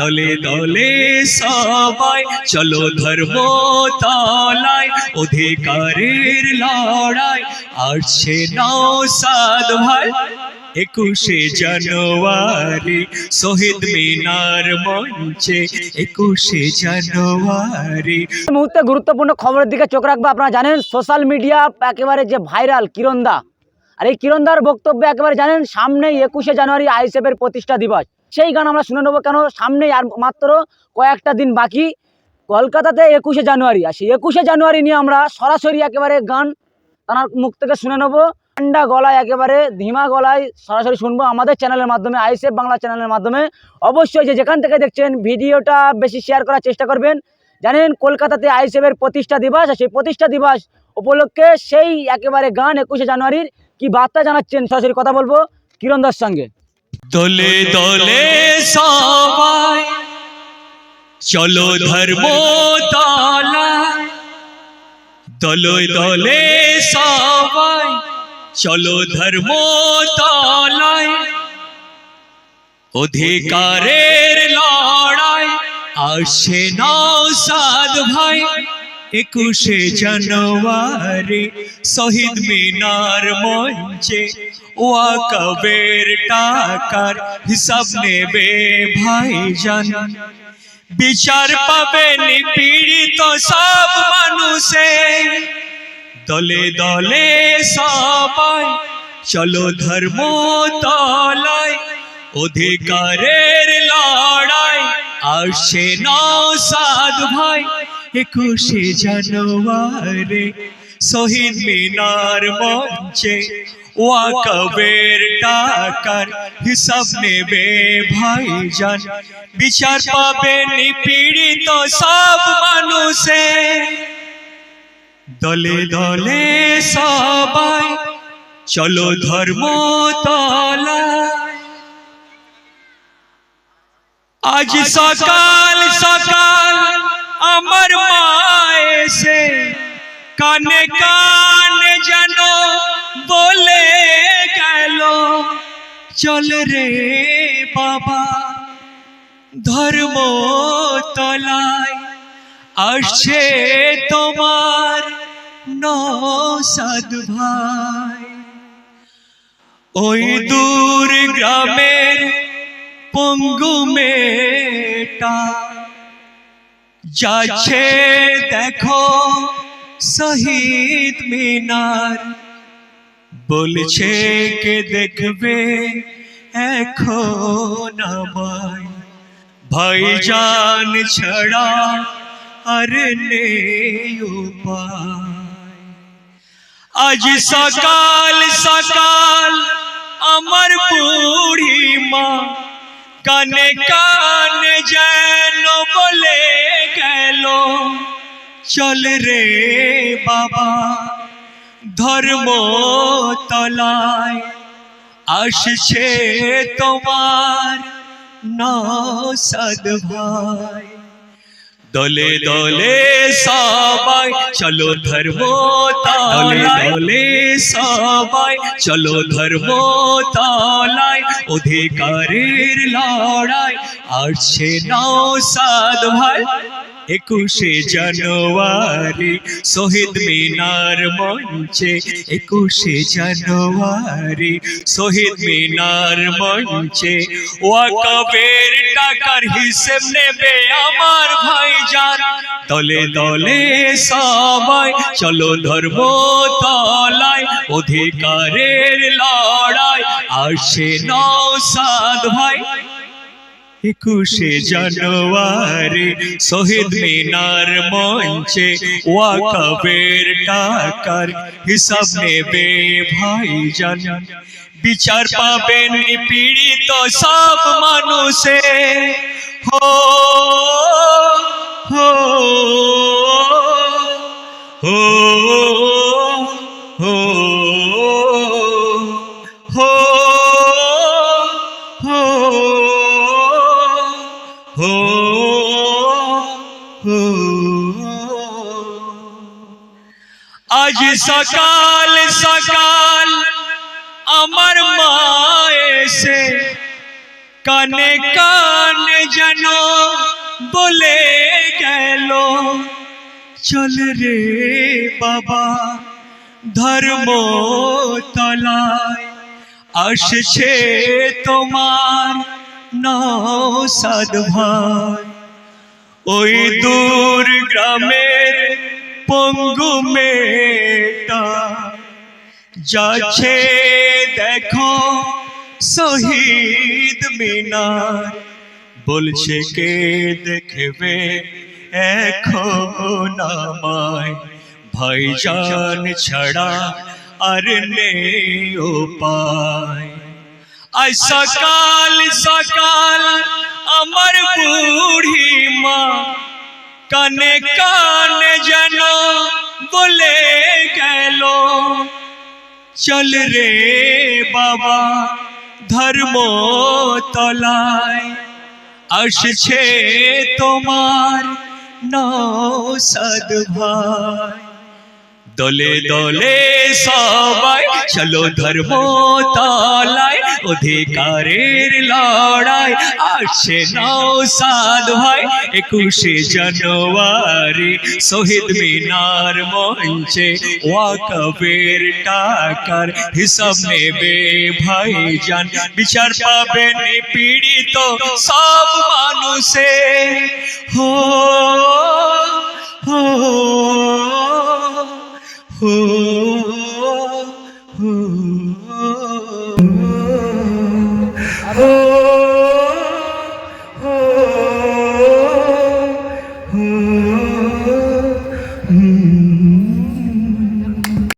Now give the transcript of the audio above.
দলে দলে সবাই, চলো ধর্ম তলায়, অধিকারের লড়াই, আসছে নৌসাদ ভাই। একুশে জানুয়ারি, শহীদ মিনার মঞ্চে, একুশে জানুয়ারি। মুহূর্তে গুরুত্বপূর্ণ খবরের দিকে চোখ রাখব, আপনারা জানেন সোশ্যাল মিডিয়া একেবারে যে ভাইরাল কিরণদা। আর এই কিরণদার বক্তব্যে একেবারে জানেন, সামনেই একুশে জানুয়ারি আইএসএফের প্রতিষ্ঠা দিবস। সেই গান আমরা শুনে নেব। কেন? সামনেই আর মাত্র কয়েকটা দিন বাকি। কলকাতাতে একুশে জানুয়ারি। আর সেই একুশে জানুয়ারি নিয়ে আমরা সরাসরি একেবারে গান তার মুখ থেকে শুনে নেব। ঠান্ডা গলায় একেবারে, ধীমা গলায় সরাসরি শুনব আমাদের চ্যানেলের মাধ্যমে, আইএসএফ বাংলা চ্যানেলের মাধ্যমে। অবশ্যই যে যেখান থেকে দেখছেন, ভিডিওটা বেশি শেয়ার করার চেষ্টা করবেন। জানেন, কলকাতাতে আইএসএফের প্রতিষ্ঠা দিবস, আর সেই প্রতিষ্ঠা দিবস উপলক্ষে সেই একেবারে গান একুশে জানুয়ারির কি বার্তা জানাচ্ছেন সরাসরি কথা বলব কিরণ দাস সঙ্গে। দলে দলে সবাই। চলো ধর্ম দলে দলে সবাই। চলো ধর্ম অধিকারের লড়াই। আসে নৌসাদ ভাই। একুশে জানুয়ারি শহীদ মিনার মঞ্চে। ওয়াকবের টাকার হিসাব নেবে ভাইজান। বিচার পাবেন পীড়িত সব মানুষে। দলে দলে সবাই, চলো ধর্ম তলায়। অধিকারের লড়াই আসছে নৌসাদ ভাই, একুশে জানুয়ারি, শহীদ মিনার মঞ্চে। ওয়াকবের টাকার হিসাব নেবে ভাইজান বিচার পাবেন পীড়িত সব মানুষে দলে দলে সবাই চলো ধর্ম তলায় আজ সকাল সকাল আমার মা এসে কানে কানে চল রে বাবা। ধর্ম তলায় আসছে তোমার নসাদ ভাই। ওই দূর গ্রামের পঙ্গু মেটা যাচ্ছে দেখো শহীদ মিনার বলছে কে দেখবে এখন আমায়? ভাইজান ছাড়া আর নেই আজ সকাল সকাল আমার বুড়ি মা কানে কানে যেন বলে গেল চল রে বাবা। ধর্ম তলায় আসছে তোমার নসদ ভাই। দলে দলে সবাই চলো ধর্ম দলে দলে সবাই চলো ধর্ম তলায়। অধিকারের লড়াই আসছে নৌসাদ ভাই। একুশে জানুয়ারি, শহীদ মিনার মঞ্চে একুশে জানুয়ারি, শহীদ মিনার মঞ্চে ওয়াকবের টাকার হিসেব নেবে আমার ভাইজান। দলে দলে সবাই, চলো ধর্ম তলায়, অধিকারের লড়াই, আসে নৌসাদ ভাই। একুশে জানুয়ারি শহীদ মিনার মঞ্চে ওয়াকাবের টাকার হিসাব নেবে ভাই জান বিচার পাবেন পীড়িত সব মানুষে। হ হো হো আজ সকাল সকাল আমার মা এসে কানে কানে যেন বলে গেল, চল রে বাবা, ধর্ম তলায় আসছে তোমার নসাদ ভাই ওই দূর গ্রামের পঙ্গু মেটা যাচ্ছে দেখো শহীদ মিনার, বলছে কে দেখবে এখন আমায়? ভাইজান ছাড়া আর নেই উপায়। আজ সকাল সকাল, আমার বুড়ি মা। কানে কানে যেন বলে গেল, চল রে বাবা, ধর্ম তলায় আসছে তোমার নৌসদ ভাই। দলে দলে সবাই চলো ধর্ম তলায় অধিকারের লড়াই আসছে নৌসাদ ভাই একুশে জানুয়ারি শহীদ মিনার মঞ্চে ওয়াকবের টাকার হিসাব নেবে ভাইজান। বিচার পাবেন পীড়িত সব মানুষে। হো হো। হো